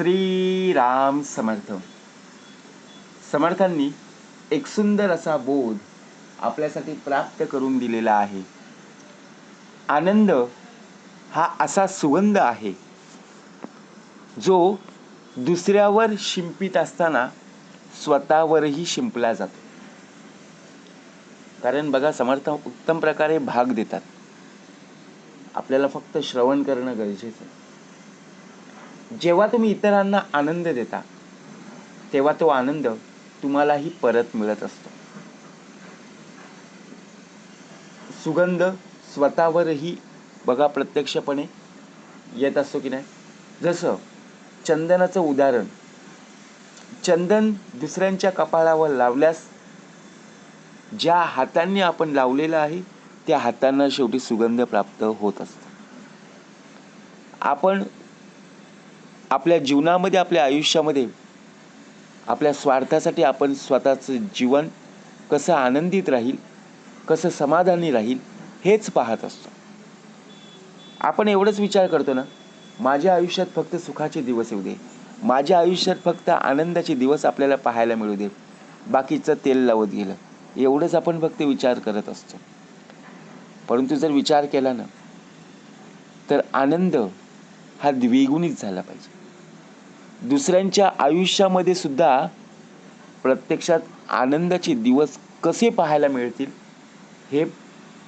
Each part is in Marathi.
श्रीराम समर्थ. समर्थांनी एक सुंदर असा बोध आपल्यासाठी प्राप्त करून दिलेला आहे. आनंद हा असा सुगंध आहे जो दुसऱ्यावर शिंपित असताना स्वतःवरही शिंपला जातो. कारण बघा समर्थ उत्तम प्रकारे भाग देतात. आपल्याला फक्त श्रवण करणं गरजेचं आहे. जेव्हा तुम्ही इतरांना आनंद देता तेव्हा तो आनंद तुम्हालाही परत मिळत असतो. सुगंध स्वतःवरही बघा प्रत्यक्षपणे येत असतो की नाही. जसं चंदनाचं उदाहरण चंदन दुसऱ्यांच्या कपाळावर लावल्यास ज्या हातांनी आपण लावलेलं आहे त्या हातांना शेवटी सुगंध प्राप्त होत असतो. आपण आपल्या जीवनामध्ये आपल्या आयुष्यामध्ये आपल्या स्वार्थासाठी आपण स्वतःचं जीवन कसं आनंदित राहील कसं समाधानी राहील हेच पाहत असतो. आपण एवढंच विचार करतो ना माझ्या आयुष्यात फक्त सुखाचे दिवस येऊ दे. माझ्या आयुष्यात फक्त आनंदाचे दिवस आपल्याला पाहायला मिळू दे. बाकीचं तेल लावत गेलं. एवढंच आपण फक्त विचार करत असतो. परंतु जर विचार केला ना तर आनंद हा द्विगुणित झाला पाहिजे. दुसऱ्यांच्या आयुष्यामध्ये सुद्धा प्रत्यक्षात आनंदाचे दिवस कसे पाहायला मिळतील हे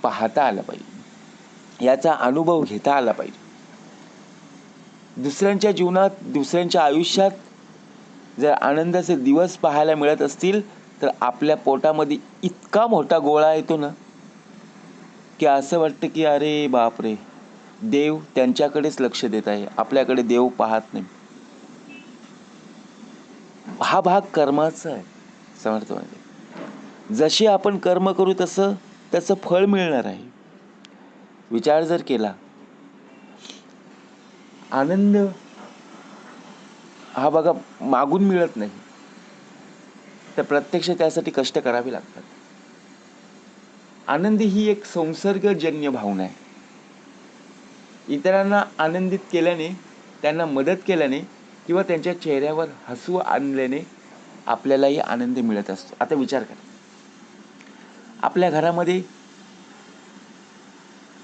पाहता आलं पाहिजे. याचा अनुभव घेता आला पाहिजे. दुसऱ्यांच्या जीवनात दुसऱ्यांच्या आयुष्यात जर आनंदाचे दिवस पाहायला मिळत असतील तर आपल्या पोटामध्ये इतका मोठा गोळा येतो ना की असं वाटतं की अरे बापरे देव त्यांच्याकडेच लक्ष देत आहे. आपल्याकडे देव पाहत नाही. हा भाग कर्माचा आहे समर्थ म्हणजे जशी आपण कर्म करू तसं त्याचं फळ मिळणार आहे. विचार जर केला आनंद हा बघा मागून मिळत नाही. तर प्रत्यक्ष त्यासाठी कष्ट करावे लागतात. आनंदी ही एक संसर्गजन्य भावना आहे. इतरांना आनंदित केल्याने त्यांना मदत केल्याने किंवा त्यांच्या चेहऱ्यावर हसू आणल्याने आपल्यालाही आनंद मिळत असतो. आता विचार करा. आपल्या घरामध्ये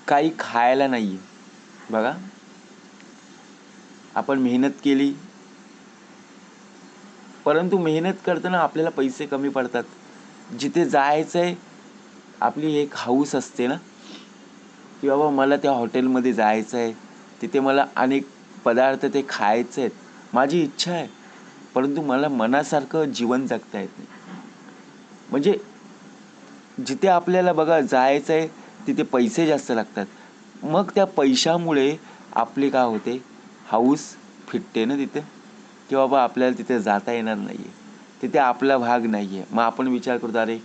काही खायला नाही आहे बघा. आपण मेहनत केली. परंतु मेहनत करताना आपल्याला पैसे कमी पडतात. जिथे जायचं आहे आपली एक हाऊस असते ना? की बाबा मला त्या हॉटेलमध्ये जायचं आहे तिथे मला अनेक पदार्थ ते खायचे आहेत माझी इच्छा आहे परंतु मला मनासारखं जीवन जगता येत नाही. म्हणजे जिथे आपल्याला बघा जायचं आहे तिथे पैसे जास्त लागतात. मग त्या पैशामुळे आपले काय होते? हाऊस फिटते ना तिथे? की बाबा आपल्याला तिथे जाता येणार नाही आहे तिथे आपला भाग नाही आहे मग आपण विचार करतो अरे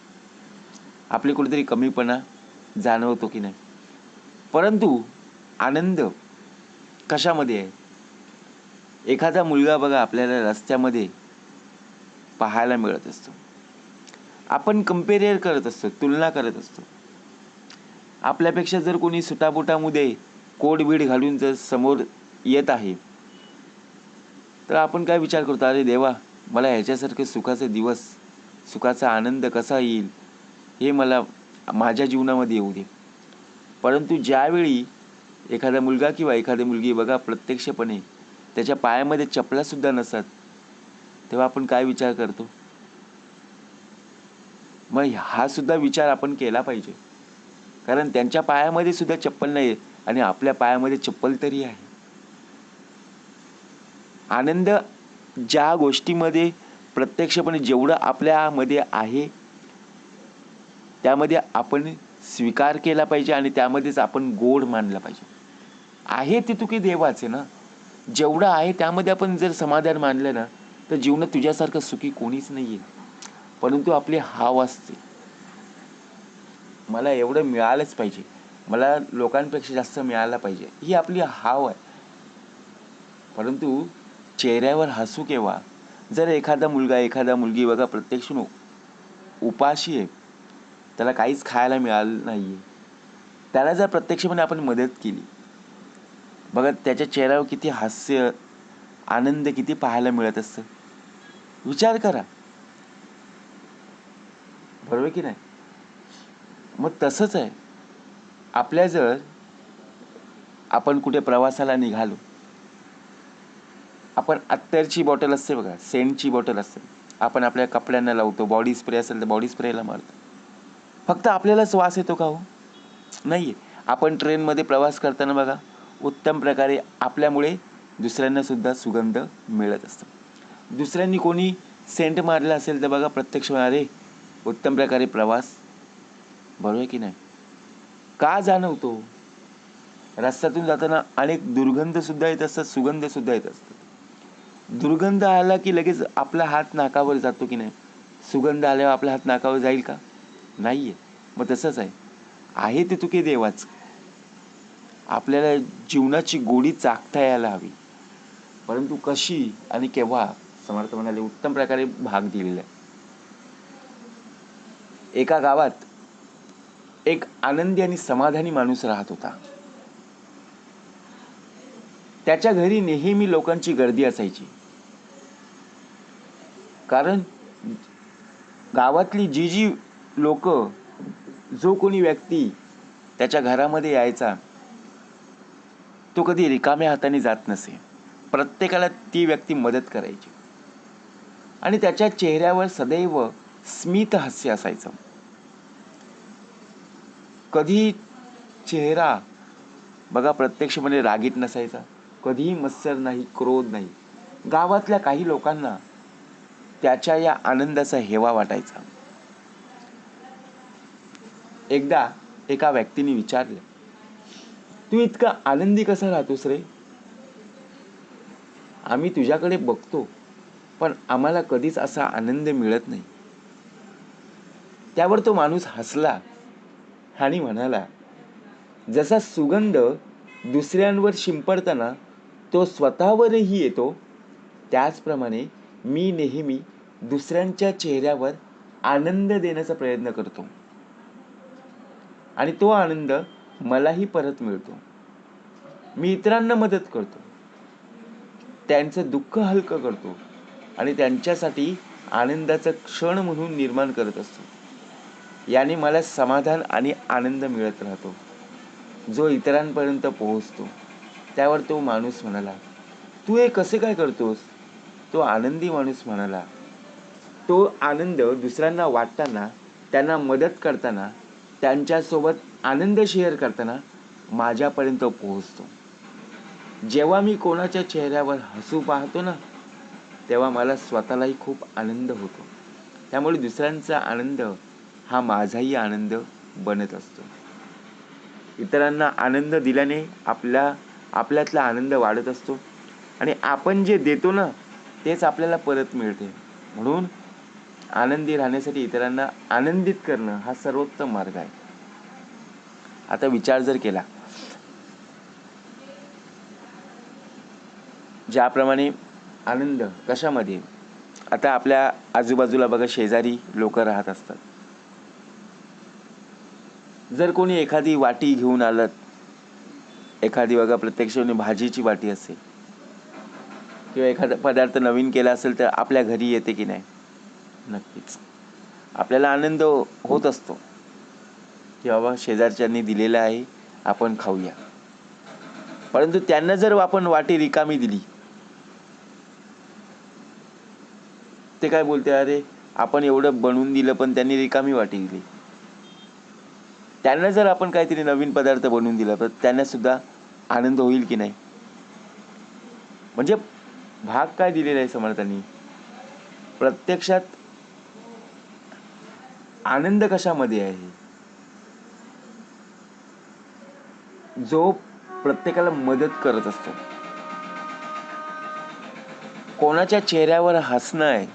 आपली कुठेतरी कमीपणा जाणवतो की नाही? परंतु आनंद कशामध्ये आहे? एखादा मुलगा बघा आपल्याला रस्त्यामध्ये पाहायला मिळत असतो. आपण कम्पेरियर करत असतो तुलना करत असतो. आपल्यापेक्षा जर कोणी सुटाबुटामध्ये कोडबीड घालून जर समोर येत आहे तर आपण काय विचार करतो? अरे देवा मला ह्याच्यासारखे सुखाचे दिवस सुखाचा आनंद कसा येईल? हे मला माझ्या जीवनामध्ये येऊ दे. परंतु ज्यावेळी एखादा मुलगा किंवा एखादी मुलगी बघा प्रत्यक्षपणे त्याच्या पायामध्ये चपलासुद्धा नसतात तेव्हा आपण काय विचार करतो? मग हा सुद्धा विचार आपण केला पाहिजे. कारण त्यांच्या पायामध्ये सुद्धा चप्पल नाही आणि आपल्या पायामध्ये चप्पल तरी आहे. आनंद ज्या गोष्टीमध्ये प्रत्यक्षपणे जेवढं आपल्यामध्ये आहे त्यामध्ये आपण स्वीकार केला पाहिजे आणि त्यामध्येच आपण गोड मानला पाहिजे. आहे ते तुके देवाचे ना? जेवढं आहे त्यामध्ये आपण जर समाधान मानलं ना तर जीवनात तुझ्यासारखं सुखी कोणीच नाही आहे परंतु आपली हाव असते. मला एवढं मिळालंच पाहिजे. मला लोकांपेक्षा जास्त मिळायला पाहिजे. ही आपली हाव आहे. परंतु चेहऱ्यावर हसू केव्हा? जर एखादा मुलगा एखादा मुलगी बघा प्रत्यक्ष उपाशी आहे. त्याला काहीच खायला मिळालं नाही आहे त्याला जर प्रत्यक्षपणे आपण मदत केली बघा त्याच्या चेहऱ्यावर किती हास्य आनंद किती पाहायला मिळत असतं. विचार करा. बरोबर की नाही? मग तसंच आहे. आपल्या जर आपण कुठे प्रवासाला निघालो. आपण अत्तरची बॉटल असते बघा सेंटची बॉटल असते. आपण आपल्या कपड्यांना लावतो बॉडी स्प्रे असेल तर बॉडी स्प्रेला मारतो. फक्त आपल्यालाच वास येतो का हो? नाही आहे आपण ट्रेनमध्ये प्रवास करताना बघा उत्तम प्रकारे आपल्यामुळे दुसऱ्यांना सुद्धा सुगंध मिळत असतो. दुसऱ्यांनी कोणी सेंट मारला असेल तर बघा प्रत्यक्ष होणारे उत्तम प्रकारे प्रवास. बरोबर आहे की नाही? का जाणवतो? रस्त्यातून जाताना अनेक दुर्गंधसुद्धा येत असतात सुगंधसुद्धा येत असतात. दुर्गंध आला की लगेच आपला हात नाकावर जातो की नाही? सुगंध आल्यावर आपला हात नाकावर जाईल का? नाही आहे मग तसंच आहे. आहे ते तुके देवाच. आपल्याला जीवनाची गोडी चाकता यायला हवी. परंतु कशी आणि केव्हा? समर्थ म्हणाले उत्तम प्रकारे भाग दिलेला आहे. एका गावात एक आनंदी आणि समाधानी माणूस राहत होता. त्याच्या घरी नेहमी लोकांची गर्दी असायची. कारण गावातली जी जी लोक जो कोणी व्यक्ती त्याच्या घरामध्ये यायचा तो कधी रिकाम्या हाताने जात नसे. प्रत्येकाला ती व्यक्ती मदत करायची. आणि त्याच्या चेहऱ्यावर सदैव स्मित हास्य असायचं. कधी चेहरा बघा प्रत्यक्षपणे रागीट नसायचा. कधीही मत्सर नाही क्रोध नाही. गावातल्या काही लोकांना त्याच्या या आनंदाचा हेवा वाटायचा. एकदा एका व्यक्तीने विचारलं तू इतका आनंदी कसा राहतोस रे? आम्ही तुझ्याकडे बघतो पण आम्हाला कधीच असा आनंद मिळत नाही. त्यावर तो माणूस हसला आणि म्हणाला जसा सुगंध दुसऱ्यांवर शिंपडताना तो स्वतःवरही येतो त्याचप्रमाणे मी नेहमी दुसऱ्यांच्या चेहऱ्यावर आनंद देण्याचा प्रयत्न करतो. आणि तो आनंद मलाही परत मिळतो. मी इतरांना मदत करतो. त्यांचं दुःख हलकं करतो आणि त्यांच्यासाठी आनंदाचा क्षण म्हणून निर्माण करत असतो. याने मला समाधान आणि आनंद मिळत राहतो. जो इतरांपर्यंत पोहोचतो त्यावर तो माणूस म्हणाला तू हे कसे काय करतोस? तो आनंदी माणूस म्हणाला तो आनंद दुसऱ्यांना वाटताना त्यांना मदत करताना त्यांच्यासोबत आनंद शेअर करताना माझ्यापर्यंत पोहोचतो. जेव्हा मी कोणाच्या चेहऱ्यावर हसू पाहतो ना तेव्हा मला स्वतःलाही खूप आनंद होतो. त्यामुळे दुसऱ्यांचा आनंद हा माझाही आनंद बनत असतो. इतरांना आनंद दिल्याने आपल्या आपल्यातला आनंद वाढत असतो. आणि आपण जे देतो ना तेच आपल्याला परत मिळते. म्हणून आनंदी राहण्यासाठी इतरांना आनंदित करणं हा सर्वोत्तम मार्ग आहे. आता विचार जर केला ज्याप्रमाणे आनंद कशामध्ये? आता आपल्या आजूबाजूला बघा शेजारी लोक राहत असतात. जर कोणी एखादी वाटी घेऊन आलं एखादी बघा प्रत्यक्ष म्हणजे भाजीची वाटी असेल किंवा एखादा पदार्थ नवीन केला असेल तर आपल्या घरी येते की नाही? नक्कीच. आपल्याला आनंद होत असतो की बाबा शेजारच्यांनी दिलेलं आहे आपण खाऊया. परंतु त्यांना जर आपण वाटी रिकामी दिली ते काय बोलते अरे आपण एवढं बनवून दिलं पण त्यांनी रिकामी वाटी दिली. त्यांना जर आपण काहीतरी नवीन पदार्थ बनवून दिला तर त्यांना सुद्धा आनंद होईल की नाही? म्हणजे भाग काय दिलेला आहे समर्थांनी? प्रत्यक्षात आनंद कशामध्ये आहे? जो प्रत्येकाला मदत करत असतो. कोणाच्या चेहऱ्यावर हसणं आहे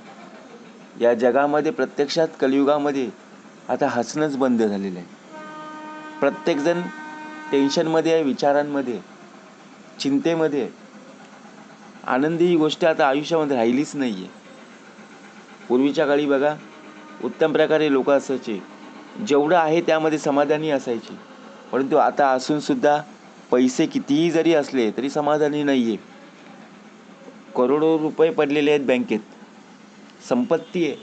या जगामध्ये प्रत्यक्षात कलियुगामध्ये आता हसणंच बंद झालेलं आहे. प्रत्येकजण टेन्शनमध्ये आहे विचारांमध्ये चिंतेमध्ये आनंदी ही गोष्ट आता आयुष्यामध्ये राहिलीच नाही आहे पूर्वीच्या काळी बघा उत्तम प्रकारे लोक असायचे. जेवढं आहे त्यामध्ये समाधानी असायचे. परंतु आता असूनसुद्धा पैसे कितीही जरी असले तरी समाधानी नाही आहे करोडो रुपये पडलेले आहेत बँकेत. संपत्ती आहे.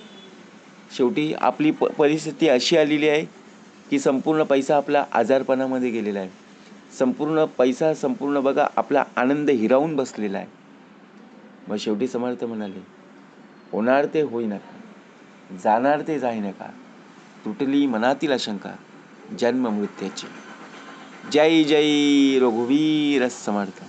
शेवटी आपली प परिस्थिती अशी आलेली आहे की संपूर्ण पैसा आपला आजारपणामध्ये गेलेला आहे. संपूर्ण पैसा संपूर्ण बघा आपला आनंद हिरावून बसलेला आहे. मग शेवटी समर्थ म्हणाले होणार ते होईना. जाणार ते जाई नका तुटली मनातील आशंका जन्म मृत्याची. जय जय रघुवीर समर्थ.